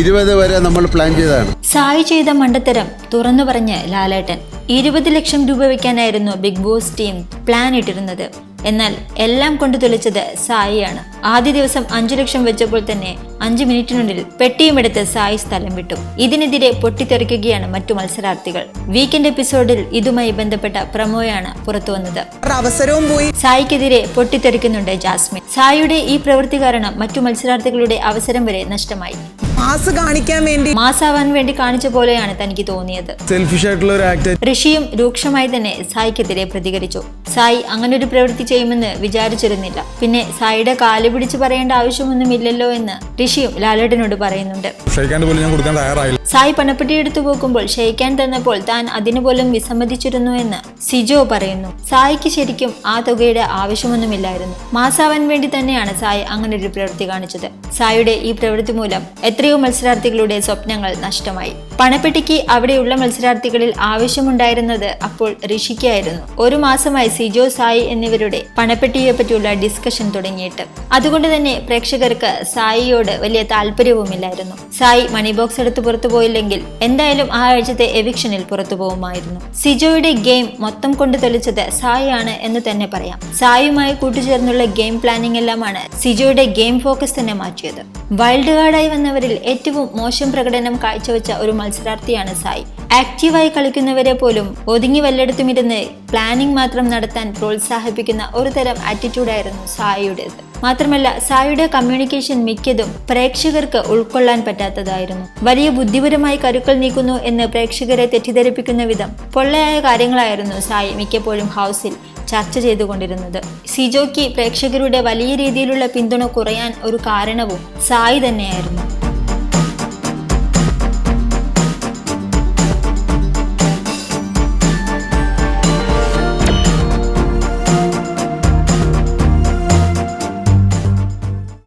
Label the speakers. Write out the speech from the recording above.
Speaker 1: ഇരുപത് വരെ നമ്മൾ പ്ലാൻ ചെയ്തതാണ്.
Speaker 2: സായി ചെയ്ത മണ്ടത്തരം തുറന്നു പറഞ്ഞ് ലാലേട്ടൻ. ഇരുപത് ലക്ഷം രൂപ വെക്കാനായിരുന്നു ബിഗ് ബോസ് ടീം പ്ലാൻ ഇട്ടിരുന്നത്. എന്നാൽ എല്ലാം കൊണ്ടു തെളിച്ചത് സായിയാണ്. ആദ്യ ദിവസം അഞ്ചു ലക്ഷം വെച്ചപ്പോൾ തന്നെ അഞ്ചു മിനിറ്റിനുള്ളിൽ പെട്ടിയുമെടുത്ത് സായി സ്ഥലം വിട്ടു. ഇതിനെതിരെ പൊട്ടിത്തെറിക്കുകയാണ് മറ്റു മത്സരാർത്ഥികൾ. വീക്കെൻഡ് എപ്പിസോഡിൽ ഇതുമായി ബന്ധപ്പെട്ട പ്രമോയാണ് പുറത്തു
Speaker 3: വന്നത്. അവസരവും പോയി.
Speaker 2: സായിക്കെതിരെ പൊട്ടിത്തെറിക്കുന്നുണ്ട് ജാസ്മിൻ. സായിയുടെ ഈ പ്രവൃത്തി കാരണം മറ്റു മത്സരാർത്ഥികളുടെ അവസരം വരെ നഷ്ടമായി.
Speaker 3: മാസ് കാണിക്കാൻ വേണ്ടി
Speaker 2: മാസാവാൻ വേണ്ടി കാണിച്ച പോലെയാണ് തനിക്ക് തോന്നിയത്.
Speaker 4: സെൽഫിഷ് ആയിട്ടുള്ള ഒരു ആക്ട്
Speaker 2: ഋഷിയും രൂക്ഷമായി തന്നെ സായിക്കെതിരെ പ്രതികരിച്ചു. സായി അങ്ങനെ ഒരു പ്രവൃത്തി ചെയ്യുമെന്ന് വിചാരിച്ചിരുന്നില്ല. പിന്നെ സായിയുടെ കാൽ പിടിച്ച് പറയേണ്ട ആവശ്യമൊന്നും ഇല്ലല്ലോ എന്ന് ഋഷിയും ലാലേട്ടനോട് പറയുന്നുണ്ട്.
Speaker 4: ക്ഷയിക്കാണ്ട് പോലും ഞാൻ കൊടുക്കാൻ തയ്യാറായില്ല.
Speaker 2: സായി പണപ്പെട്ടി എടുത്തു പോകുമ്പോൾ ക്ഷയിക്കാൻ തന്നപ്പോൾ താൻ അതിനു പോലും വിസമ്മതിച്ചിരുന്നു എന്ന് സിജോ പറയുന്നു. സായിക്ക് ശരിക്കും ആ തുകയുടെ ആവശ്യമൊന്നുമില്ലായിരുന്നു. മാസാവാൻ വേണ്ടി തന്നെയാണ് സായി അങ്ങനെ ഒരു പ്രവൃത്തി കാണിച്ചത്. സായിയുടെ ഈ പ്രവൃത്തി മൂലം എത്രയോ മത്സരാർത്ഥികളുടെ സ്വപ്നങ്ങൾ നഷ്ടമായി. പണപ്പെട്ടിക്ക് അവിടെയുള്ള മത്സരാർത്ഥികളിൽ ആവശ്യമുണ്ടായിരുന്നത് അപ്പോൾ ഋഷിക്കായിരുന്നു. ഒരു മാസമായി സിജോ സായി എന്നിവരുടെ പണപ്പെട്ടിയെ പറ്റിയുള്ള ഡിസ്കഷൻ തുടങ്ങിയിട്ട്. അതുകൊണ്ട് തന്നെ പ്രേക്ഷകർക്ക് സായിയോട് വലിയ താല്പര്യവുമില്ലായിരുന്നു. സായി മണി ബോക്സ് എടുത്ത് പുറത്തു പോയില്ലെങ്കിൽ എന്തായാലും ആ ആഴ്ചത്തെ എവിക്ഷനിൽ പുറത്തു പോകുമായിരുന്നു. സിജോയുടെ ഗെയിം മൊത്തം കൊണ്ട് തെളിച്ചത് സായി ആണ് എന്ന് തന്നെ പറയാം. സായിയുമായി കൂട്ടുചേർന്നുള്ള ഗെയിം പ്ലാനിംഗ് എല്ലാമാണ് സിജോയുടെ ഗെയിം ഫോക്കസ് തന്നെ മാറ്റിയത്. വൈൽഡ് കാർഡായി വന്നവരിൽ ഏറ്റവും മോശം പ്രകടനം കാഴ്ചവെച്ച ഒരു മത്സരാർത്ഥിയാണ് സായി. ആക്റ്റീവായി കളിക്കുന്നവരെ പോലും ഒതുങ്ങി വല്ലയിടത്തും ഇരുന്ന് പ്ലാനിംഗ് മാത്രം നടത്താൻ പ്രോത്സാഹിപ്പിക്കുന്ന ഒരു തരം ആറ്റിറ്റ്യൂഡായിരുന്നു സായിയുടേത്. മാത്രമല്ല സായിയുടെ കമ്മ്യൂണിക്കേഷൻ മിക്കതും പ്രേക്ഷകർക്ക് ഉൾക്കൊള്ളാൻ പറ്റാത്തതായിരുന്നു. വലിയ ബുദ്ധിപരമായി കരുക്കൾ നീക്കുന്നു എന്ന് പ്രേക്ഷകരെ തെറ്റിദ്ധരിപ്പിക്കുന്ന വിധം പൊള്ളയായ കാര്യങ്ങളായിരുന്നു സായി മിക്കപ്പോഴും ഹൗസിൽ ചർച്ച ചെയ്തുകൊണ്ടിരുന്നത്. സിജോയ്ക്ക് പ്രേക്ഷകരുടെ വലിയ രീതിയിലുള്ള പിന്തുണ കുറയാൻ ഒരു കാരണവും സായി തന്നെയായിരുന്നു.